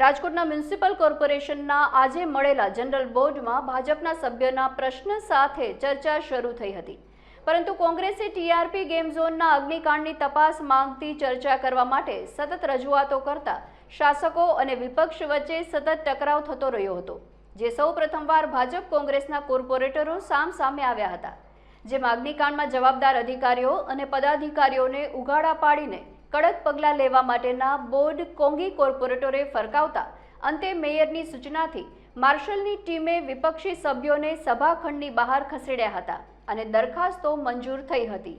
રાજકોટના મ્યુનિસિપલ કોર્પોરેશનના આજે મળેલા જનરલ બોર્ડમાં ભાજપના સભ્યોના પ્રશ્ન સાથે ચર્ચા શરૂ થઈ હતી. પરંતુ કોંગ્રેસે ટીઆરપી ગેમ ઝોનના અગ્નિકાંડની તપાસ માંગતી ચર્ચા કરવા માટે સતત રજૂઆતો કરતા શાસકો અને વિપક્ષ વચ્ચે સતત ટકરાવ થતો રહ્યો હતો, જે સૌ પ્રથમવાર ભાજપ કોંગ્રેસના કોર્પોરેટરો સામ સામે આવ્યા હતા, જેમાં અગ્નિકાંડમાં જવાબદાર અધિકારીઓ અને પદાધિકારીઓને ઉગાડા પાડીને કડક પગલાં લેવા માટેના બોર્ડ કોંગી કોર્પોરેટરે ફરકાવતા અંતે મેયરની સૂચનાથી માર્શલની ટીમે વિપક્ષી સભ્યોને સભાખંડની બહાર ખસેડ્યા હતા અને દરખાસ્તો મંજૂર થઈ હતી.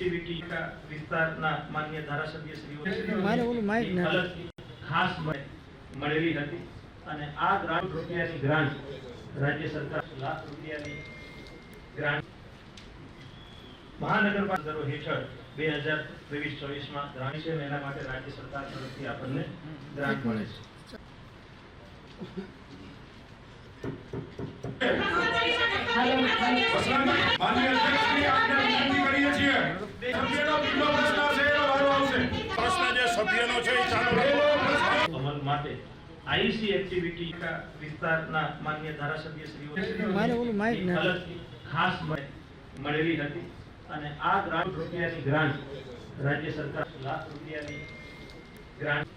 એક્ટિવિટી વિસ્તારના માન્ય ધારાસભ્ય શ્રીઓ મારે ઓલું માઇક ના ખાસ મળેલી હતી. અને આ ગ્રાન્ટ રૂપિયાની ગ્રાન્ટ રાજ્ય સરકાર લાખ રૂપિયાની ગ્રાન્ટ મહાનગરપાલિકા દરો હેઠળ બે હજાર ત્રેવીસ ચોવીસમાં ગ્રાન્ટ છે એના માટે રાજ્ય સરકાર તરફથી આપણને ગ્રાન્ટ મળે છે. પ્રશ્ન છે એ ચાલુ અમલ માટે આઈસી એક્ટિવિટી વિસ્તારના માન્ય ધારાસભ્ય શ્રીઓ મારે ઓલું માઇક ના ખાસ મળે- મળેલી હતી. અને આ ગ્રાન્ટ રૂપિયાની ગ્રાન્ટ રાજ્ય સરકાર લાખ રૂપિયાની ગ્રાન્ટ